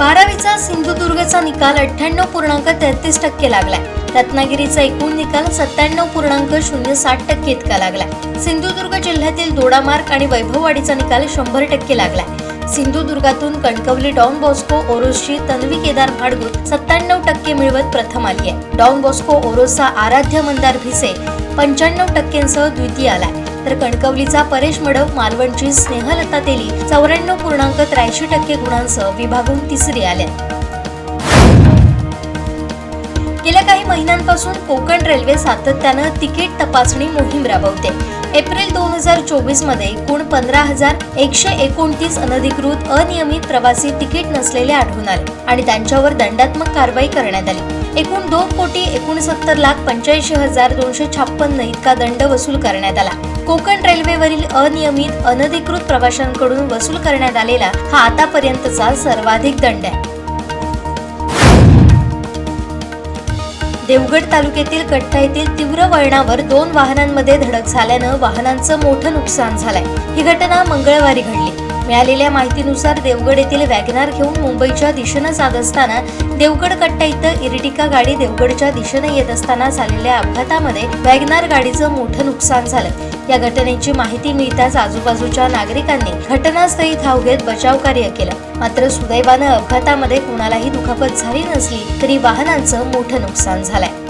बारावीचा सिंधुदुर्गचा निकाल अठ्ठ्याण्णव पूर्णांक तेहतीस टक्के लागलाय. रत्नागिरीचा एकूण निकाल सत्त्याण्णव पूर्णांक शून्य साठ टक्के इतका लागलाय. सिंधुदुर्ग जिल्ह्यातील दोडामार्ग आणि वैभववाडीचा निकाल शंभर टक्के लागलाय. सिंधुदुर्गातून कणकवली डॉन बॉस्को ओरोसची तन्वी केदार भाडगुत सत्त्याण्णव टक्के मिळवत प्रथम आली आहे डॉन बॉस्को ओरोसचा आराध्य मंदार भिसे पंच्याण्णव टक्क्यांसह द्वितीय आलाय. तर कणकवलीचा परेश मडव मालवणची स्नेहलता तेली चौऱ्याण्णव पूर्णांक त्र्याऐंशी टक्के गुणांसह विभागून तिसरी आल्या. गेल्या काही महिन्यांपासून कोकण रेल्वे सातत्यानं तिकीट तपासणी मोहीम राबवते. एप्रिल दोन हजार चोवीसमध्ये एकूण पंधरा हजार एकशे एकोणतीस अनधिकृत अनियमित प्रवासी तिकीट नसलेले आढळून आले आणि त्यांच्यावर दंडात्मक कारवाई करण्यात आली. एकूण दोन कोटी एकोणसत्तर लाख पंच्याऐंशी हजार दोनशे छप्पन्न इतका दंड वसूल करण्यात आला. कोकण रेल्वेवरील अनियमित अनधिकृत प्रवाशांकडून वसूल करण्यात आलेला हा आतापर्यंतचा सर्वाधिक दंड आहे. देवगड तालुक्यातील कट्टा येथील तीव्र वळणावर दोन वाहनांमध्ये धडक झाल्यानं वाहनांचं मोठं नुकसान झालंय. ही घटना मंगळवारी घडली. मिळालेल्या माहितीनुसार देवगड येथील वॅगनार घेऊन मुंबईच्या दिशेनं जात असताना देवगड कट्टा इथं इरिटिका गाडी देवगडच्या दिशेनं येत असताना झालेल्या अपघातामध्ये वॅगनार गाडीचं मोठं नुकसान झालं. या घटनेची माहिती मिळताच आजूबाजूच्या नागरिकांनी घटनास्थळी धाव घेत बचाव कार्य केलं. मात्र सुदैवानं अपघातामध्ये कुणालाही दुखापत झाली नसली तरी वाहनांचं मोठं नुकसान झालंय.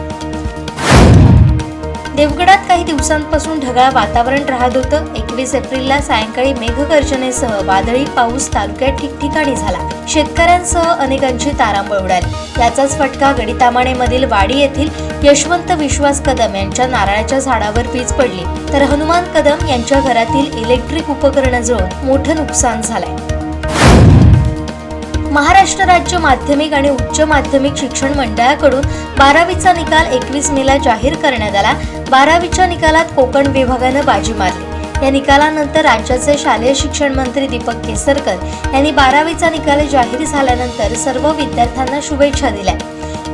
देवगडात काही दिवसांपासून ढगाळ वातावरण राहत होतं. एकवीस एप्रिलला सायंकाळी मेघगर्जनेसह वादळी पाऊस तालुक्यात ठिकठिकाणी झाला. शेतकऱ्यांसह अनेकांची तारांबळ उडाली. याचाच फटका गडितामाणेमधील वाडी येथील यशवंत विश्वास कदम यांच्या नारळाच्या झाडावर वीज पडली. तर हनुमान कदम यांच्या घरातील इलेक्ट्रिक उपकरणं जळून मोठं नुकसान झालंय. महाराष्ट्र राज्य माध्यमिक आणि उच्च माध्यमिक शिक्षण मंडळाकडून बारावीचा निकाल एकवीस मेला जाहीर करण्यात आला. बारावीच्या निकालात कोकण विभागानं बाजी मारली. या निकालानंतर राज्याचे शालेय शिक्षण मंत्री दीपक केसरकर यांनी बारावीचा निकाल जाहीर झाल्यानंतर सर्व विद्यार्थ्यांना शुभेच्छा दिल्या.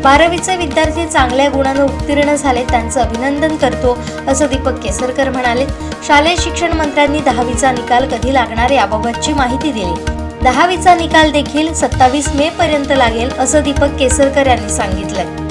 बारावीचे विद्यार्थी चांगल्या गुणानं उत्तीर्ण झाले त्यांचं अभिनंदन करतो असं दीपक केसरकर म्हणाले. शालेय शिक्षण मंत्र्यांनी दहावीचा निकाल कधी लागणार याबाबतची माहिती दिली. दहावीचा निकाल देखील सत्तावीस मे पर्यंत लागेल असं दीपक केसरकर यांनी सांगितलंय